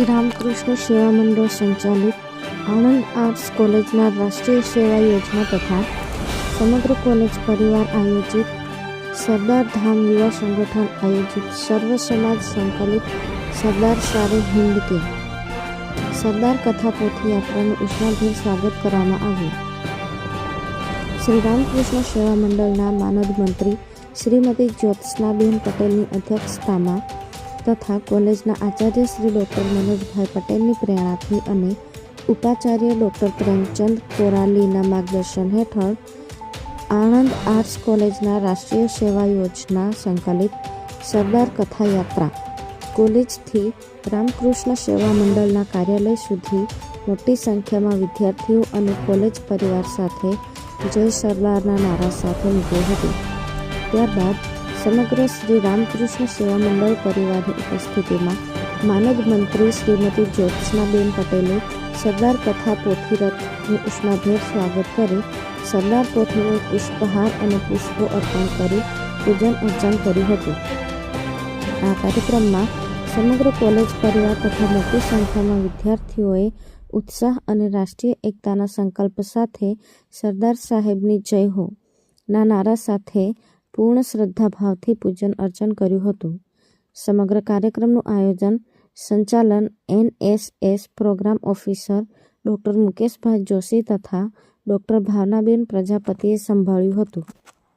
શ્રી રામકૃષ્ણ સેવા મંડળ સંચાલિત આણંદ આર્ટ્સ કોલેજના રાષ્ટ્રીય સેવા યોજના તથા સમગ્ર કોલેજ પરિવાર આયોજિત સરદાર ધામ યુવા સંગઠન આયોજિત સર્વ સમાજ સંકલિત સરદાર સારે હિન્દ કે સરદાર કથા પોથી યાત્રાનું ઉષ્માભેર સ્વાગત કરવામાં આવ્યું. શ્રી રામકૃષ્ણ સેવા મંડળના માનદ મંત્રી શ્રીમતી જ્યોત્સનાબેન પટેલની અધ્યક્ષતામાં તથા કોલેજના આચાર્ય શ્રી ડૉક્ટર મનોજભાઈ પટેલની પ્રેરણાથી અને ઉપાચાર્ય ડૉક્ટર પ્રેમચંદ કોરાલીના માર્ગદર્શન હેઠળ આણંદ આર્ટ્સ કોલેજના રાષ્ટ્રીય સેવા યોજના સંકલિત સરદાર કથા યાત્રા કોલેજથી રામકૃષ્ણ સેવા મંડળના કાર્યાલય સુધી મોટી સંખ્યામાં વિદ્યાર્થીઓ અને કોલેજ પરિવાર સાથે જય સરદારના નારા સાથે નીકળી હતી. ત્યારબાદ સમગ્ર શ્રી રામકૃષ્ણ સેવા મંડળ પરિવારની ઉપસ્થિતિમાં માનદ મંત્રી શ્રીમતી જ્યોત્સનાબેન પટેલે સરદાર કથા પોથીરથનું ઉષ્માભેર સ્વાગત કરી સરદાર પોથીને પુષ્પહાર અને પુષ્પો અર્પણ કરી પૂજન અર્ચન કર્યું હતું. આ કાર્યક્રમમાં સમગ્ર કોલેજ પરિવાર તથા મોટી સંખ્યામાં વિદ્યાર્થીઓએ ઉત્સાહ અને રાષ્ટ્રીય એકતાના સંકલ્પ સાથે સરદાર સાહેબની જય હો. ના નારા સાથે પૂર્ણ શ્રદ્ધાભાવથી પૂજન અર્ચન કર્યું હતું. સમગ્ર કાર્યક્રમનું આયોજન સંચાલન NSS program officer doctor Mukeshbhai Joshi તથા ડૉક્ટર ભાવનાબેન પ્રજાપતિએ સંભાળ્યું હતું.